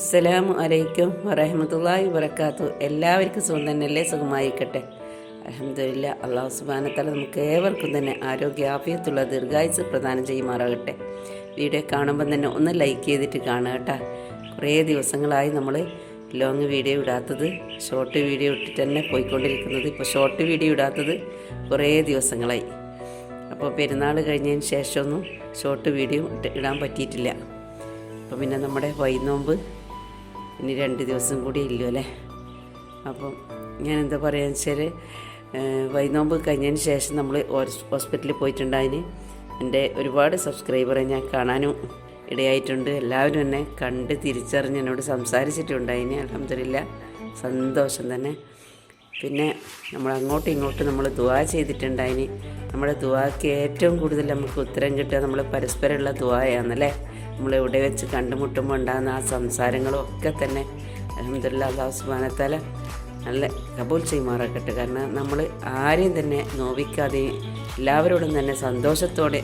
അസ്സലാമു അലൈക്കും വറഹമത്തല്ലാഹി വബർക്കാത്തു എല്ലാവർക്കും സുഖം തന്നെയല്ലേ? സുഖമായിക്കട്ടെ അലഹമില്ല അള്ളാഹു സുബാനത്തല നമുക്ക് ഏവർക്കും തന്നെ ആരോഗ്യ ആഫിയത്തുള്ള ദീർഘായുസ് പ്രദാനം ചെയ്യുമാറാകട്ടെ. വീഡിയോ കാണുമ്പം തന്നെ ഒന്ന് ലൈക്ക് ചെയ്തിട്ട് കാണുക കേട്ടോ. കുറേ ദിവസങ്ങളായി നമ്മൾ ലോങ് വീഡിയോ ഇടാത്തത് ഷോർട്ട് വീഡിയോ ഇട്ടിട്ട് തന്നെ പോയിക്കൊണ്ടിരിക്കുന്നത്. ഇപ്പോൾ ഷോർട്ട് വീഡിയോ ഇടാത്തത് കുറേ ദിവസങ്ങളായി. അപ്പോൾ പെരുന്നാൾ കഴിഞ്ഞതിന് ശേഷമൊന്നും ഷോർട്ട് വീഡിയോ ഇടാൻ പറ്റിയിട്ടില്ല. അപ്പോൾ പിന്നെ നമ്മുടെ വൈനോമ്പ് ഇനി രണ്ട് ദിവസം കൂടി ഇല്ലു അല്ലേ? അപ്പം ഞാൻ എന്താ പറയുക വെച്ചാൽ വൈനോമ്പ് കഴിഞ്ഞതിന് ശേഷം നമ്മൾ ഹോസ്പിറ്റലിൽ പോയിട്ടുണ്ടായിന് എന്റെ ഒരുപാട് സബ്സ്ക്രൈബറെ ഞാൻ കാണാനും ഇടയായിട്ടുണ്ട്. എല്ലാവരും എന്നെ കണ്ട് തിരിച്ചറിഞ്ഞ് എന്നോട് സംസാരിച്ചിട്ടുണ്ടായിന് അലഹമില്ല സന്തോഷം തന്നെ. പിന്നെ നമ്മൾ അങ്ങോട്ടും ഇങ്ങോട്ടും നമ്മൾ ദുവാ ചെയ്തിട്ടുണ്ടായിന് നമ്മുടെ ദുവാക്ക് ഏറ്റവും കൂടുതൽ നമുക്ക് ഉത്തരം കിട്ടുക നമ്മൾ പരസ്പരമുള്ള ദുവായാന്നല്ലേ നമ്മൾ എവിടെ വെച്ച് കണ്ടുമുട്ടുമ്പോൾ ഉണ്ടാകുന്ന ആ സംസാരങ്ങളും ഒക്കെ തന്നെ അലഹമില്ല അള്ളാഹു സുബാനത്താല നല്ല കബൂൽ ചെയ്യുമാറാക്കട്ടെ കാരണം നമ്മൾ ആരെയും തന്നെ നോവിക്കാതെയും എല്ലാവരോടും തന്നെ സന്തോഷത്തോടെ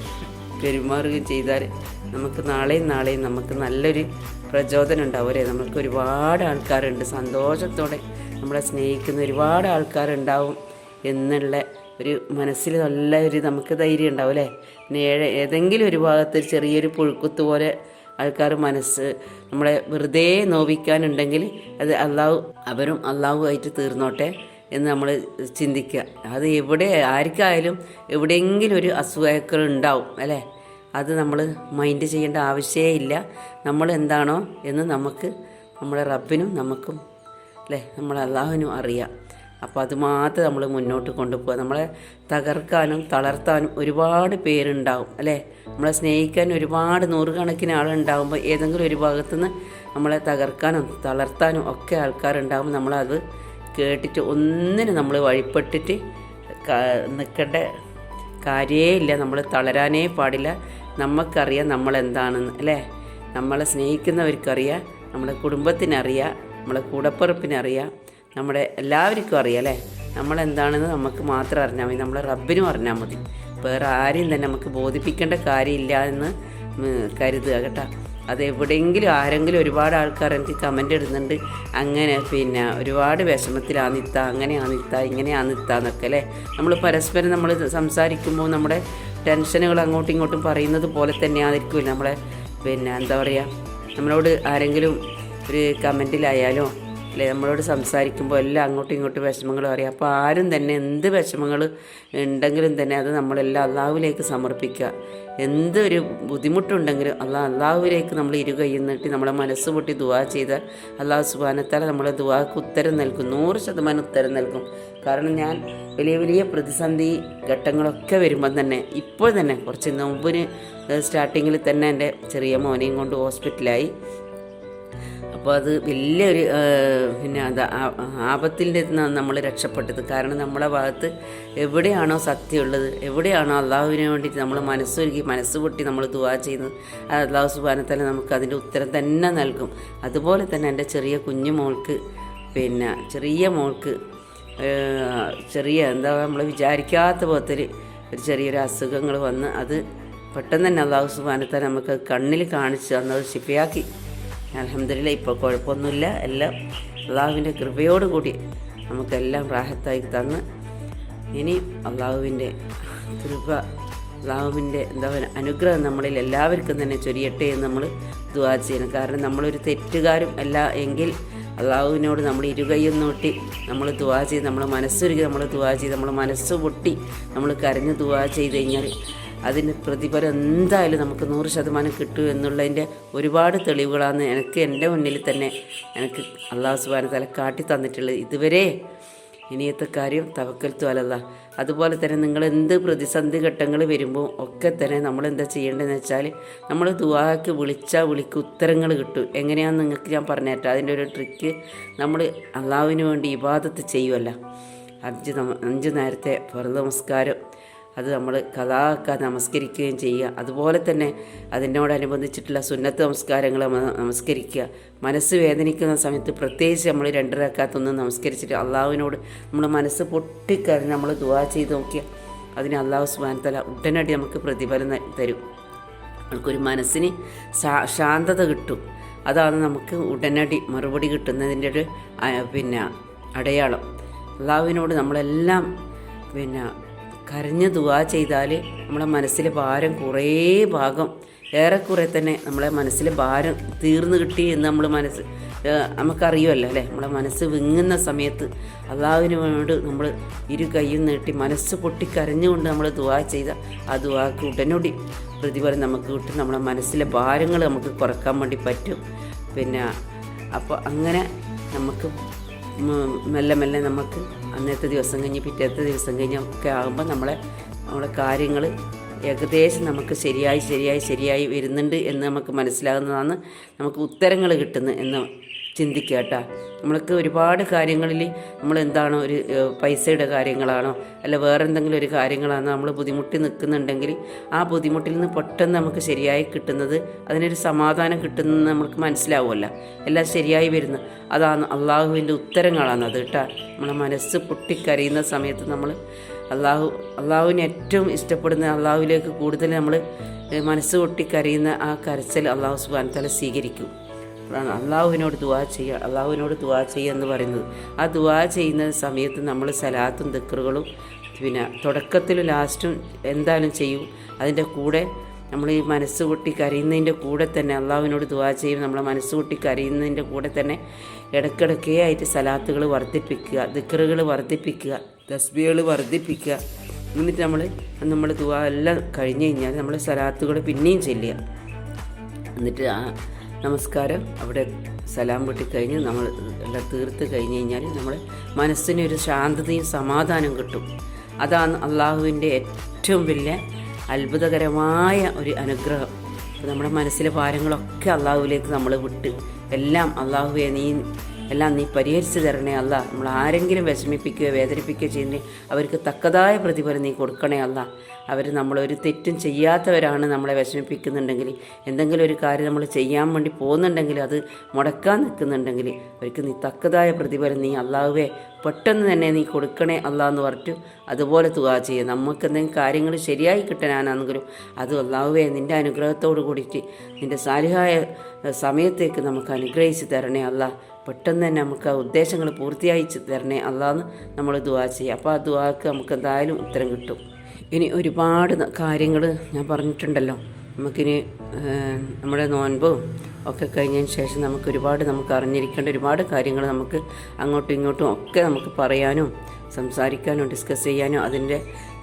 പെരുമാറുകയും ചെയ്താൽ നമുക്ക് നാളെയും നാളെയും നമുക്ക് നല്ലൊരു പ്രചോദനം ഉണ്ടാവും അല്ലേ? നമുക്ക് ഒരുപാട് ആൾക്കാരുണ്ട്. സന്തോഷത്തോടെ നമ്മളെ സ്നേഹിക്കുന്ന ഒരുപാട് ആൾക്കാരുണ്ടാവും എന്നുള്ള ഒരു മനസ്സിൽ നല്ല ഒരു നമുക്ക് ധൈര്യം ഉണ്ടാവും അല്ലേ? പിന്നെ ഏഴ് ഏതെങ്കിലും ഒരു ഭാഗത്ത് ചെറിയൊരു പുഴുക്കുത്ത് പോലെ ആൾക്കാർ മനസ്സ് നമ്മളെ വെറുതെ നോവിക്കാനുണ്ടെങ്കിൽ അത് അള്ളാഹു അവരും അള്ളാഹുമായിട്ട് തീർന്നോട്ടെ എന്ന് നമ്മൾ ചിന്തിക്കുക. അത് എവിടെ ആർക്കായാലും എവിടെയെങ്കിലും ഒരു അസുഖക്കൾ ഉണ്ടാവും അല്ലേ? അത് നമ്മൾ മൈൻഡ് ചെയ്യേണ്ട ആവശ്യമേ ഇല്ല. നമ്മൾ എന്താണോ എന്ന് നമുക്ക് നമ്മുടെ റബ്ബിനും നമുക്കും അല്ലേ? നമ്മൾ അള്ളാഹുവിനും അറിയാം. അപ്പോൾ അത് മാത്രം നമ്മൾ മുന്നോട്ട് കൊണ്ടുപോകുക നമ്മളെ തകർക്കാനും തളർത്താനും ഒരുപാട് പേരുണ്ടാവും അല്ലേ? നമ്മളെ സ്നേഹിക്കാൻ ഒരുപാട് നൂറുകണക്കിന് ആളുണ്ടാകുമ്പോൾ ഏതെങ്കിലും ഒരു ഭാഗത്തുനിന്ന് നമ്മളെ തകർക്കാനും തളർത്താനും ഒക്കെ ആൾക്കാരുണ്ടാകുമ്പോൾ നമ്മളത് കേട്ടിട്ട് ഒന്നിനും നമ്മൾ വഴിപ്പെട്ടിട്ട് നിൽക്കേണ്ട കാര്യേ ഇല്ല. നമ്മൾ തളരാനേ പാടില്ല. നമുക്കറിയാം നമ്മളെന്താണെന്ന് അല്ലേ? നമ്മളെ സ്നേഹിക്കുന്നവർക്കറിയാം നമ്മുടെ കുടുംബത്തിനറിയാം നമ്മളെ കൂടപ്പിറപ്പിനറിയാം. നമ്മുടെ എല്ലാവർക്കും അറിയാം അല്ലേ? നമ്മളെന്താണെന്ന് നമുക്ക് മാത്രം അറിഞ്ഞാൽ മതി. നമ്മളെ റബ്ബിനും അറിഞ്ഞാൽ മതി. വേറെ ആരെയും തന്നെ നമുക്ക് ബോധിപ്പിക്കേണ്ട കാര്യമില്ല എന്ന് കരുതുക കേട്ടോ. അത് എവിടെയെങ്കിലും ആരെങ്കിലും ഒരുപാട് ആൾക്കാർ എനിക്ക് കമന്റ് ഇടുന്നുണ്ട്. അങ്ങനെ പിന്നെ ഒരുപാട് വിഷമത്തിലാന്നിത്ത അങ്ങനെയാന്നിത്ത ഇങ്ങനെയാന്നിത്ത എന്നൊക്കെ അല്ലേ? നമ്മൾ പരസ്പരം നമ്മൾ സംസാരിക്കുമ്പോൾ നമ്മുടെ ടെൻഷനുകൾ അങ്ങോട്ടും ഇങ്ങോട്ടും പറയുന്നത് പോലെ തന്നെയായിരിക്കുമല്ലോ നമ്മളെ. പിന്നെ എന്താ പറയുക നമ്മളോട് ആരെങ്കിലും ഒരു കമന്റിലായാലോ അല്ലെ? നമ്മളോട് സംസാരിക്കുമ്പോൾ എല്ലാം അങ്ങോട്ടും ഇങ്ങോട്ടും വിഷമങ്ങൾ പറയും അപ്പോൾ ആരും തന്നെ എന്ത് വിഷമങ്ങൾ ഉണ്ടെങ്കിലും തന്നെ അത് നമ്മളെല്ലാം അള്ളാഹുവിലേക്ക് സമർപ്പിക്കുക. എന്തൊരു ബുദ്ധിമുട്ടുണ്ടെങ്കിലും അള്ളാഹ് അള്ളാഹുവിലേക്ക് നമ്മൾ ഇരുകയ്യുന്നിട്ട് നമ്മളെ മനസ്സ് പൊട്ടി ദുവാ ചെയ്താൽ അള്ളാഹു സുബാനത്താൽ നമ്മളെ ദുവാക്ക് ഉത്തരം നൽകും. നൂറ് ശതമാനം ഉത്തരം നൽകും. കാരണം ഞാൻ വലിയ വലിയ പ്രതിസന്ധി ഘട്ടങ്ങളൊക്കെ വരുമ്പം തന്നെ ഇപ്പോൾ തന്നെ കുറച്ച് മുമ്പിന് സ്റ്റാർട്ടിങ്ങിൽ തന്നെ എന്റെ ചെറിയ മോനെയും കൊണ്ട് ഹോസ്പിറ്റലായി അപ്പോൾ അത് വലിയൊരു പിന്നെ അത് ആപത്തിന്റെ നമ്മൾ രക്ഷപ്പെട്ടത്. കാരണം നമ്മളെ ഭാഗത്ത് എവിടെയാണോ സത്യമുള്ളത് എവിടെയാണോ അള്ളാഹുവിന് വേണ്ടിയിട്ട് നമ്മൾ മനസ്സൊരുക്കി മനസ്സ് പൊട്ടി നമ്മൾ ദുവാ ചെയ്യുന്നത് അത് അള്ളാഹു സുബാനത്തന്നെ നമുക്ക് അതിന്റെ ഉത്തരം തന്നെ നൽകും. അതുപോലെ തന്നെ എന്റെ ചെറിയ കുഞ്ഞു മോൾക്ക് പിന്നെ ചെറിയ മോൾക്ക് ചെറിയ എന്താ നമ്മൾ വിചാരിക്കാത്ത പോലത്തിൽ ഒരു ചെറിയൊരു അസുഖങ്ങൾ വന്ന് അത് പെട്ടെന്ന് തന്നെ അള്ളാഹു സുബാനത്തെ നമുക്ക് കണ്ണിൽ കാണിച്ച് തന്നത് ശിഫയാക്കി. അലഹമില്ല ഇപ്പോൾ കുഴപ്പമൊന്നുമില്ല. എല്ലാം അള്ളാഹുവിന്റെ കൃപയോടുകൂടി നമുക്കെല്ലാം റാഹത്തായി തന്ന് ഇനി അള്ളാഹുവിന്റെ കൃപ അള്ളാഹുവിന്റെ എന്താ പറയുക അനുഗ്രഹം നമ്മളിൽ എല്ലാവർക്കും തന്നെ ചൊരിയട്ടെ എന്ന് നമ്മൾ ദുവാ ചെയ്യണം. കാരണം നമ്മളൊരു തെറ്റുകാരും അല്ല എങ്കിൽ അള്ളാഹുവിനോട് നമ്മൾ ഇരുകൈയും നോട്ടി നമ്മൾ ദുവാ ചെയ്ത് നമ്മൾ മനസ്സൊരുക്കി നമ്മൾ ദുവാ ചെയ്ത് നമ്മൾ മനസ്സ് പൊട്ടി നമ്മൾ കരഞ്ഞ് ദുവാ ചെയ്ത് കഴിഞ്ഞാൽ അതിന് പ്രതിഫലം എന്തായാലും നമുക്ക് നൂറ് ശതമാനം കിട്ടും എന്നുള്ളതിന്റെ ഒരുപാട് തെളിവുകളാണ് എനിക്ക് എന്റെ മുന്നിൽ തന്നെ എനിക്ക് അള്ളാഹു സുബാന തല കാട്ടി തന്നിട്ടുള്ളത്. ഇതുവരെ ഇനിയത്തെ കാര്യം തവക്കൽത്തു അലല്ല. അതുപോലെ തന്നെ നിങ്ങൾ എന്ത് പ്രതിസന്ധി ഘട്ടങ്ങൾ വരുമ്പോൾ ഒക്കെ തന്നെ നമ്മൾ എന്താ ചെയ്യേണ്ടതെന്ന് വെച്ചാൽ നമ്മൾ ദുവാക്ക് വിളിച്ചാൽ വിളിക്ക് ഉത്തരങ്ങൾ കിട്ടും. എങ്ങനെയാണെന്ന് നിങ്ങൾക്ക് ഞാൻ പറഞ്ഞേറ്റാം അതിന്റെ ഒരു ട്രിക്ക് നമ്മൾ അള്ളാഹുവിന് വേണ്ടി ഇബാദത്ത് ചെയ്യുമല്ല അഞ്ച് അഞ്ച് നേരത്തെ പുറ നമസ്കാരം. അത് നമ്മൾ കഥാക്ക നമസ്കരിക്കുകയും ചെയ്യുക. അതുപോലെ തന്നെ അതിനോടനുബന്ധിച്ചിട്ടുള്ള സുന്നത്ത് നമസ്കാരങ്ങൾ നമസ്കരിക്കുക. മനസ്സ് വേദനിക്കുന്ന സമയത്ത് പ്രത്യേകിച്ച് നമ്മൾ രണ്ടരക്കാത്തൊന്ന് നമസ്കരിച്ചിട്ട് അള്ളാഹുവിനോട് നമ്മൾ മനസ്സ് പൊട്ടിക്കറിഞ്ഞ് നമ്മൾ ദുവാ ചെയ്ത് നോക്കിയാൽ അതിന് അള്ളാഹു സുബാനത്തല ഉടനടി നമുക്ക് പ്രതിഫലം തരും. നമുക്കൊരു മനസ്സിന് ശാന്തത കിട്ടും. അതാണ് നമുക്ക് ഉടനടി മറുപടി കിട്ടുന്നതിന്റെ ഒരു പിന്നെ അടയാളം. അള്ളാഹുവിനോട് നമ്മളെല്ലാം പിന്നെ കരഞ്ഞ് ദുവാ ചെയ്താൽ നമ്മളെ മനസ്സിലെ ഭാരം കുറേ ഭാഗം. ഏറെക്കുറെ തന്നെ നമ്മളെ മനസ്സിലെ ഭാരം തീർന്നു കിട്ടി എന്ന് നമ്മൾ മനസ്സ് നമുക്കറിയുമല്ലോ അല്ലേ? നമ്മളെ മനസ്സ് വിങ്ങുന്ന സമയത്ത് അള്ളാഹുവിന് വേണ്ടി നമ്മൾ ഇരു കൈയും നീട്ടി മനസ്സ് പൊട്ടി കരഞ്ഞുകൊണ്ട് നമ്മൾ ദുവാ ചെയ്ത ആ ദുവാക്ക് ഉടനടി പ്രതിഫലം നമുക്ക് കിട്ടും. നമ്മളെ മനസ്സിലെ ഭാരങ്ങൾ നമുക്ക് കുറയ്ക്കാൻ വേണ്ടി പറ്റും. പിന്നെ അപ്പോൾ അങ്ങനെ നമുക്ക് മെല്ലെ മെല്ലെ നമുക്ക് അന്നത്തെ ദിവസം കഴിഞ്ഞ് പിറ്റേത്തെ ദിവസം കഴിഞ്ഞ് ഒക്കെ ആകുമ്പോൾ നമ്മളെ നമ്മുടെ കാര്യങ്ങൾ ഏകദേശം നമുക്ക് ശരിയായി ശരിയായി ശരിയായി വരുന്നുണ്ട് എന്ന് നമുക്ക് മനസ്സിലാകുന്നതാണ് നമുക്ക് ഉത്തരങ്ങൾ കിട്ടുന്നത് എന്ന് ചിന്തിക്കുക കേട്ടോ. നമ്മൾക്ക് ഒരുപാട് കാര്യങ്ങളിൽ നമ്മൾ എന്താണോ ഒരു പൈസയുടെ കാര്യങ്ങളാണോ അല്ല വേറെ എന്തെങ്കിലും ഒരു കാര്യങ്ങളാണോ നമ്മൾ ബുദ്ധിമുട്ടി നിൽക്കുന്നുണ്ടെങ്കിൽ ആ ബുദ്ധിമുട്ടിൽ നിന്ന് പെട്ടെന്ന് നമുക്ക് ശരിയായി കിട്ടുന്നത് അതിനൊരു സമാധാനം കിട്ടുന്നത് നമുക്ക് മനസ്സിലാവുമല്ലോ. എല്ലാം ശരിയായി വരുന്നു. അതാണ് അള്ളാഹുവിന്റെ ഉത്തരങ്ങളാണ് അത് കേട്ടോ. നമ്മളെ മനസ്സ് പൊട്ടിക്കരയുന്ന സമയത്ത് നമ്മൾ അള്ളാഹു അള്ളാഹുവിന് ഏറ്റവും ഇഷ്ടപ്പെടുന്ന അള്ളാഹുവിലേക്ക് കൂടുതൽ നമ്മൾ മനസ്സ് പൊട്ടിക്കരയുന്ന ആ കരച്ചൽ അള്ളാഹു സുബാൻ തല സ്വീകരിക്കും. അതാണ് അള്ളാഹുവിനോട് ദുവാ ചെയ്യുക അള്ളാഹുവിനോട് ദുവാ ചെയ്യുക എന്ന് പറയുന്നത്. ആ ദുവാ ചെയ്യുന്ന സമയത്ത് നമ്മൾ സലാത്തും ദിക്കറുകളും പിന്നെ തുടക്കത്തിലും ലാസ്റ്റും എന്തായാലും ചെയ്യും. അതിന്റെ കൂടെ നമ്മൾ ഈ മനസ്സ് കൊട്ടി കരയുന്നതിന്റെ കൂടെ തന്നെ അള്ളാഹുവിനോട് ദുവാ ചെയ്യും. നമ്മളെ മനസ്സ് കൊട്ടി കരയുന്നതിന്റെ കൂടെ തന്നെ ഇടയ്ക്കിടയ്ക്കേ ആയിട്ട് സലാത്തുകൾ വർദ്ധിപ്പിക്കുക ദിക്കറുകൾ വർദ്ധിപ്പിക്കുക തസ്ബികൾ വർദ്ധിപ്പിക്കുക. എന്നിട്ട് നമ്മൾ നമ്മൾ ദുവാ എല്ലാം കഴിഞ്ഞ് കഴിഞ്ഞാൽ നമ്മൾ സലാത്തുകൾ പിന്നെയും ചെല്ലുക. എന്നിട്ട് ആ നമസ്കാരം. അവിടെ സലാം പൊട്ടിക്കഴിഞ്ഞ് നമ്മൾ എല്ലാം തീർത്ത് കഴിഞ്ഞ് കഴിഞ്ഞാൽ നമ്മളെ മനസ്സിന് ഒരു ശാന്തതയും സമാധാനം കിട്ടും. അതാണ് അള്ളാഹുവിന്റെ ഏറ്റവും വലിയ അത്ഭുതകരമായ ഒരു അനുഗ്രഹം. നമ്മുടെ മനസ്സിലെ ഭാരങ്ങളൊക്കെ അള്ളാഹുവിലേക്ക് നമ്മൾ വിട്ട് എല്ലാം അള്ളാഹുവെ നീ എല്ലാം നീ പരിഹരിച്ചു തരണേ അല്ല. നമ്മൾ ആരെങ്കിലും വിഷമിപ്പിക്കുകയോ വേദനിപ്പിക്കുകയോ ചെയ്യുന്നേ അവർക്ക് തക്കതായ പ്രതിഫലം നീ കൊടുക്കണേ അല്ല. അവർ നമ്മളൊരു തെറ്റും ചെയ്യാത്തവരാണ് നമ്മളെ വിഷമിപ്പിക്കുന്നുണ്ടെങ്കിൽ എന്തെങ്കിലും ഒരു കാര്യം നമ്മൾ ചെയ്യാൻ വേണ്ടി പോകുന്നുണ്ടെങ്കിൽ അത് മുടക്കാൻ നിൽക്കുന്നുണ്ടെങ്കിൽ അവർക്ക് നീ തക്കതായ പ്രതിഫലം നീ അള്ളാഹുവേ പെട്ടെന്ന് തന്നെ നീ കൊടുക്കണേ എന്ന് പറഞ്ഞിട്ട് അതുപോലെ തുക ചെയ്യുക നമുക്ക് എന്തെങ്കിലും കാര്യങ്ങൾ ശരിയായി കിട്ടാനാണെങ്കിലും അത് അള്ളാഹുവേ നിന്റെ അനുഗ്രഹത്തോട് കൂടിയിട്ട് നിന്റെ സാലിഹായ സമയത്തേക്ക് നമുക്ക് അനുഗ്രഹിച്ച് തരണേ അല്ല പെട്ടെന്ന് തന്നെ നമുക്ക് ആ ഉദ്ദേശങ്ങൾ പൂർത്തിയായി തരണേ അല്ലാന്ന് നമ്മൾ ദുവാ ചെയ്യുക അപ്പോൾ ആ ദുവാക്ക് നമുക്ക് എന്തായാലും ഉത്തരം കിട്ടും. ഇനി ഒരുപാട് കാര്യങ്ങൾ ഞാൻ പറഞ്ഞിട്ടുണ്ടല്ലോ. നമുക്കിനി നമ്മുടെ നോൻപും ഒക്കെ കഴിഞ്ഞതിന് ശേഷം നമുക്ക് ഒരുപാട് നമുക്ക് അറിഞ്ഞിരിക്കേണ്ട ഒരുപാട് കാര്യങ്ങൾ നമുക്ക് അങ്ങോട്ടും ഇങ്ങോട്ടും ഒക്കെ നമുക്ക് പറയാനും സംസാരിക്കാനും ഡിസ്കസ് ചെയ്യാനും അതിന്റെ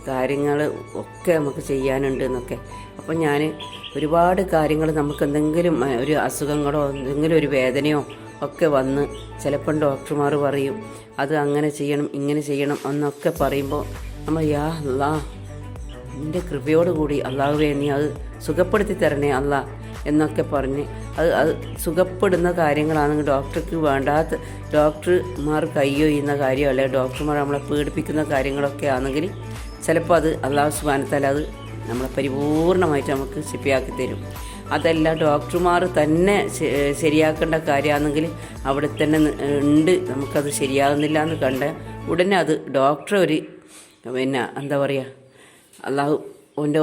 കാര്യങ്ങൾ ഒക്കെ നമുക്ക് ചെയ്യാനുണ്ട് എന്നൊക്കെ. അപ്പം ഞാൻ ഒരുപാട് കാര്യങ്ങൾ നമുക്ക് എന്തെങ്കിലും ഒരു അസുഖങ്ങളോ എന്തെങ്കിലും ഒരു വേദനയോ ഒക്കെ വന്ന് ചിലപ്പം ഡോക്ടർമാർ പറയും അത് അങ്ങനെ ചെയ്യണം ഇങ്ങനെ ചെയ്യണം എന്നൊക്കെ പറയുമ്പോൾ നമ്മൾ യാ അല്ലാ നിന്റെ കൃപയോടുകൂടി അള്ളാഹുവെ നീ അത് സുഖപ്പെടുത്തി തരണേ അല്ല എന്നൊക്കെ പറഞ്ഞ് അത് അത് സുഖപ്പെടുന്ന കാര്യങ്ങളാണ് ഡോക്ടർക്ക് വേണ്ടാത്ത ഡോക്ടർമാർ കാര്യം അല്ലെങ്കിൽ ഡോക്ടർമാർ നമ്മളെ പീഡിപ്പിക്കുന്ന കാര്യങ്ങളൊക്കെ ആണെങ്കിൽ ചിലപ്പോൾ അത് അള്ളാഹു സുബാനത്താൽ അത് നമ്മളെ പരിപൂർണമായിട്ട് നമുക്ക് ശിപ്പിയാക്കി തരും. അതല്ല ഡോക്ടർമാർ തന്നെ ശരിയാക്കേണ്ട കാര്യമാണെങ്കിൽ അവിടെ തന്നെ ഉണ്ട് നമുക്കത് ശരിയാകുന്നില്ല എന്ന് കണ്ട ഉടനെ അത് ഡോക്ടർ ഒരു പിന്നെ എന്താ പറയുക അള്ളാഹു ഓന്റെ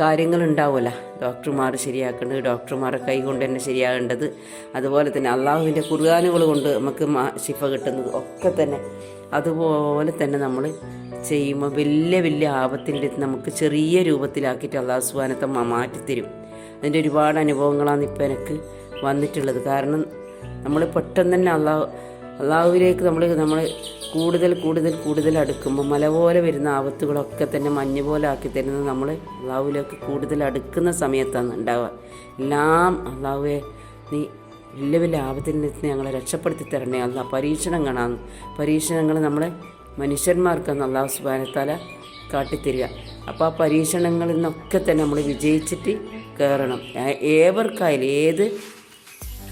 കാര്യങ്ങൾ ഉണ്ടാവുമല്ലോ ഡോക്ടർമാർ ശരിയാക്കേണ്ടത് ഡോക്ടർമാരെ കൈ കൊണ്ട് തന്നെ ശരിയാകേണ്ടത്. അതുപോലെ തന്നെ അള്ളാഹുവിന്റെ കുർബാനുകൾ കൊണ്ട് നമുക്ക് ശിഫ കിട്ടുന്നത് ഒക്കെ തന്നെ. അതുപോലെ തന്നെ നമ്മൾ ചെയ്യുമ്പോൾ വലിയ വലിയ ആപത്തിന്റെ നമുക്ക് ചെറിയ രൂപത്തിലാക്കിയിട്ട് അള്ളാഹു സുബാനത്തെ മാറ്റിത്തരും. അതിന്റെ ഒരുപാട് അനുഭവങ്ങളാണ് ഇപ്പോൾ എനിക്ക് വന്നിട്ടുള്ളത്. കാരണം നമ്മൾ പെട്ടെന്ന് തന്നെ അള്ളാഹു അള്ളാഹുവിലേക്ക് നമ്മൾ നമ്മൾ കൂടുതൽ കൂടുതൽ കൂടുതൽ അടുക്കുമ്പോൾ മല പോലെ വരുന്ന ആപത്തുകളൊക്കെ തന്നെ മഞ്ഞ് പോലെ ആക്കി തരുന്നത് നമ്മൾ അള്ളാഹുവിലേക്ക് കൂടുതൽ അടുക്കുന്ന സമയത്താണ് ഉണ്ടാവുക. എല്ലാം അള്ളാഹുവെ നീ വലിയ വലിയ ആപത്തിൽ നിന്ന് ഞങ്ങളെ രക്ഷപ്പെടുത്തി തരണേ. അല്ല പരീക്ഷണങ്ങളാണ്. പരീക്ഷണങ്ങൾ നമ്മളെ മനുഷ്യന്മാർക്കാണ് അള്ളാഹു സുബാനത്താല കാട്ടിത്തരിക. അപ്പോൾ ആ പരീക്ഷണങ്ങളിൽ നിന്നൊക്കെ തന്നെ നമ്മൾ വിജയിച്ചിട്ട് കയറണം. ഏവർക്കായാലും ഏത്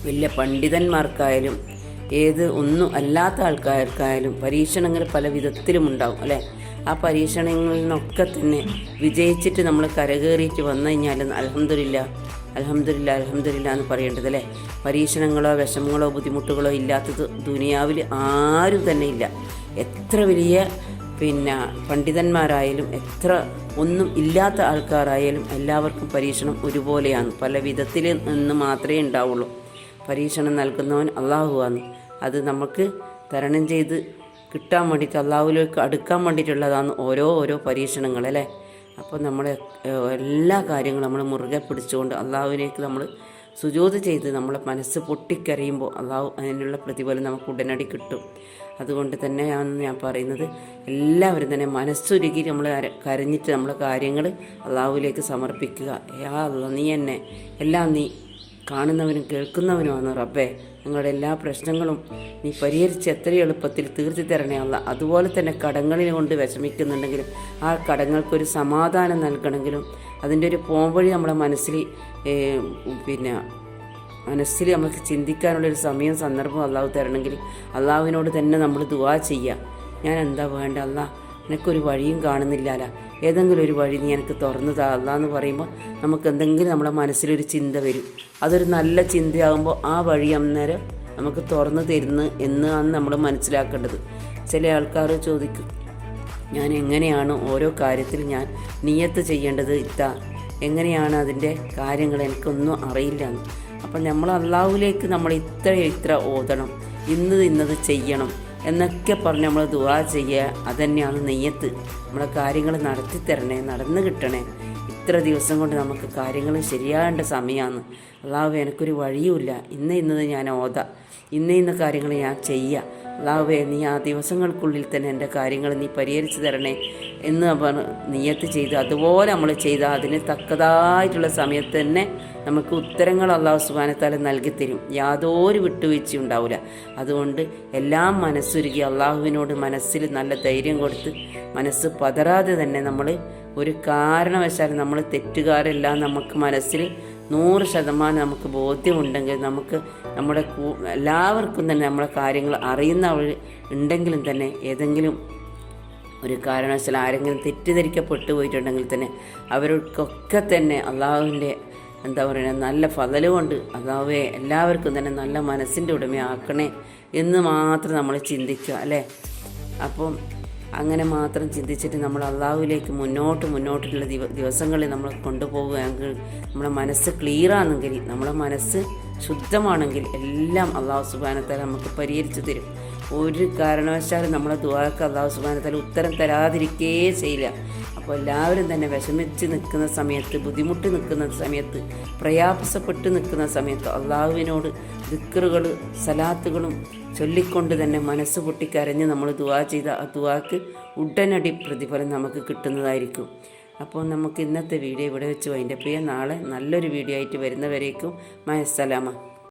വലിയ പണ്ഡിതന്മാർക്കായാലും ഏത് ഒന്നും അല്ലാത്ത ആൾക്കാർക്കായാലും പരീക്ഷണങ്ങൾ പല വിധത്തിലും ഉണ്ടാവും അല്ലേ? ആ പരീക്ഷണങ്ങളിൽ നിന്നൊക്കെ തന്നെ വിജയിച്ചിട്ട് നമ്മൾ കരകയറിയിട്ട് വന്നു കഴിഞ്ഞാൽ അലഹമില്ല അലഹമില്ല അലഹമില്ല എന്ന് പറയേണ്ടത് അല്ലേ? പരീക്ഷണങ്ങളോ വിഷമങ്ങളോ ബുദ്ധിമുട്ടുകളോ ഇല്ലാത്തത് ദുനിയാവിൽ ആരും തന്നെ ഇല്ല. എത്ര വലിയ പിന്നെ പണ്ഡിതന്മാരായാലും എത്ര ഒന്നും ഇല്ലാത്ത ആൾക്കാരായാലും എല്ലാവർക്കും പരീക്ഷണം ഒരുപോലെയാണ്. പല വിധത്തിൽ നിന്ന് മാത്രമേ ഉണ്ടാവുള്ളൂ. പരീക്ഷണം നൽകുന്നവൻ അള്ളാഹുവാണ്. അത് നമുക്ക് തരണം ചെയ്ത് കിട്ടാൻ വേണ്ടിയിട്ട് അള്ളാഹുലേക്ക് അടുക്കാൻ വേണ്ടിയിട്ടുള്ളതാണ് ഓരോ ഓരോ പരീക്ഷണങ്ങൾ അല്ലേ? അപ്പോൾ നമ്മൾ എല്ലാ കാര്യങ്ങളും നമ്മൾ മുറുകെ പിടിച്ചുകൊണ്ട് അള്ളാഹുവിലേക്ക് നമ്മൾ സുജോത് ചെയ്ത് നമ്മളെ മനസ്സ് പൊട്ടിക്കരയുമ്പോൾ അള്ളാഹു അതിനുള്ള പ്രതിഫലം നമുക്ക് ഉടനടി കിട്ടും. അതുകൊണ്ട് തന്നെയാണ് ഞാൻ പറയുന്നത് എല്ലാവരും തന്നെ മനസ്സൊരുക്കി നമ്മൾ കരഞ്ഞിട്ട് നമ്മളെ കാര്യങ്ങൾ അള്ളാഹുവിലേക്ക് സമർപ്പിക്കുക. യാ അല്ലാ നീ എന്നെ എല്ലാം നീ കാണുന്നവനും കേൾക്കുന്നവനുമാണ് റബ്ബേ. ഞങ്ങളുടെ എല്ലാ പ്രശ്നങ്ങളും നീ പരിഹരിച്ച് എത്ര എളുപ്പത്തിൽ തീർത്തി തരണേ അതുപോലെ തന്നെ കടങ്ങളിൽ കൊണ്ട് വിഷമിക്കുന്നുണ്ടെങ്കിലും ആ കടങ്ങൾക്കൊരു സമാധാനം നൽകണമെങ്കിലും അതിന്റെ ഒരു പോംവഴി നമ്മളെ മനസ്സിൽ പിന്നെ മനസ്സിൽ നമുക്ക് ചിന്തിക്കാനുള്ളൊരു സമയം സന്ദർഭം അള്ളാഹു തരണമെങ്കിൽ അള്ളാഹുവിനോട് തന്നെ നമ്മൾ ദുവാ ചെയ്യുക. ഞാൻ എന്താ വേണ്ട അല്ലാ എനിക്കൊരു വഴിയും കാണുന്നില്ലാല ഏതെങ്കിലും ഒരു വഴി നീ എനിക്ക് തുറന്നു താ. എന്ന് പറയുമ്പോൾ നമുക്ക് എന്തെങ്കിലും നമ്മുടെ മനസ്സിലൊരു ചിന്ത വരും. അതൊരു നല്ല ചിന്തയാകുമ്പോൾ ആ വഴി അന്നേരം നമുക്ക് തുറന്നു തരുന്നു എന്നാണ് നമ്മൾ മനസ്സിലാക്കേണ്ടത്. ചില ആൾക്കാർ ചോദിക്കും ഞാൻ എങ്ങനെയാണ് ഓരോ കാര്യത്തിൽ ഞാൻ നിയത്ത് ചെയ്യേണ്ടത് ഇത്ത? എങ്ങനെയാണ് അതിന്റെ കാര്യങ്ങൾ എനിക്കൊന്നും അറിയില്ല അപ്പം നമ്മൾ അള്ളാഹുലേക്ക് നമ്മൾ ഇത്ര ഇത്ര ഓതണം. ഇന്ന് ഇന്നത് ചെയ്യണം. എന്നൊക്കെ പറഞ്ഞ് നമ്മൾ ദുവാ ചെയ്യുക അതന്നെയാണ് നെയ്യത്ത്. നമ്മളെ കാര്യങ്ങൾ നടത്തി തരണേ നടന്നു കിട്ടണേ. ഇത്ര ദിവസം കൊണ്ട് നമുക്ക് കാര്യങ്ങൾ ശരിയാകേണ്ട സമയമാണ്. അള്ളാഹു എനിക്കൊരു വഴിയുമില്ല. ഇന്ന് ഇന്നത് ഞാൻ ഓത. ഇന്ന ഇന്ന കാര്യങ്ങൾ ഞാൻ ചെയ്യുക അള്ളാഹുവേ നീ ആ ദിവസങ്ങൾക്കുള്ളിൽ തന്നെ എന്റെ കാര്യങ്ങൾ നീ പരിഹരിച്ചു തരണേ എന്ന് പറഞ്ഞ് നിയത്ത് ചെയ്ത്. അതുപോലെ നമ്മൾ ചെയ്ത അതിന് തക്കതായിട്ടുള്ള സമയത്ത് തന്നെ നമുക്ക് ഉത്തരങ്ങൾ അള്ളാഹു സുബാനത്താൽ നൽകി തരും. യാതൊരു വിട്ടുവീഴ്ചയും ഉണ്ടാവില്ല അതുകൊണ്ട് എല്ലാം മനസ്സുരുകി അള്ളാഹുവിനോട് മനസ്സിൽ നല്ല ധൈര്യം കൊടുത്ത് മനസ്സ് പതറാതെ തന്നെ നമ്മൾ ഒരു കാരണവശാലും നമ്മൾ തെറ്റുകാരെല്ലാം നമുക്ക് മനസ്സിൽ നൂറ് ശതമാനം നമുക്ക് ബോധ്യമുണ്ടെങ്കിൽ നമുക്ക് നമ്മുടെ എല്ലാവർക്കും തന്നെ നമ്മളെ കാര്യങ്ങൾ അറിയുന്നവർ ഉണ്ടെങ്കിലും തന്നെ ഏതെങ്കിലും ഒരു കാരണവശാൽ ആരെങ്കിലും തെറ്റിദ്ധരിക്കപ്പെട്ടു പോയിട്ടുണ്ടെങ്കിൽ തന്നെ അവർക്കൊക്കെ തന്നെ അള്ളാഹുവിന്റെ എന്താ പറയുക നല്ല ഫതൽ കൊണ്ട് അള്ളാഹുവെ എല്ലാവർക്കും തന്നെ നല്ല മനസ്സിന്റെ ഉടമയാക്കണേ എന്ന് മാത്രം നമ്മൾ ചിന്തിക്കുക അല്ലേ? അപ്പം അങ്ങനെ മാത്രം ചിന്തിച്ചിട്ട് നമ്മൾ അള്ളാഹുവിലേക്ക് മുന്നോട്ട് മുന്നോട്ടുള്ള ദിവ ദിവസങ്ങളിൽ നമ്മൾ കൊണ്ടുപോവുകയാണെങ്കിൽ നമ്മുടെ മനസ്സ് ക്ലിയർ ആണെങ്കിൽ നമ്മുടെ മനസ്സ് ശുദ്ധമാണെങ്കിൽ എല്ലാം അള്ളാഹു സുബാനത്താൽ നമുക്ക് പരിഹരിച്ചു തരും. ഒരു കാരണവശാലും നമ്മളെ ദുവാക്ക് അള്ളാഹു സുബാനത്താൽ ഉത്തരം തരാതിരിക്കേ ചെയ്യില്ല. അപ്പോൾ എല്ലാവരും തന്നെ വിഷമിച്ച് നിൽക്കുന്ന സമയത്ത് ബുദ്ധിമുട്ട് നിൽക്കുന്ന സമയത്ത് പ്രയാസപ്പെട്ട് നിൽക്കുന്ന സമയത്ത് അള്ളാഹുവിനോട് ദിക്കറുകൾ സലാത്തുകളും ചൊല്ലിക്കൊണ്ട് തന്നെ മനസ്സ് പൊട്ടിക്കരഞ്ഞ് നമ്മൾ ദുവാ ചെയ്ത ആ ദുവാക്ക് ഉടനടി പ്രതിഫലം നമുക്ക് കിട്ടുന്നതായിരിക്കും. അപ്പോൾ നമുക്ക് ഇന്നത്തെ വീഡിയോ ഇവിടെ വെച്ച്. വൈന്റെ പ്രിയ നാളെ നല്ലൊരു വീഡിയോ ആയിട്ട് വരുന്നവരേക്കും മയസ്സലാമ.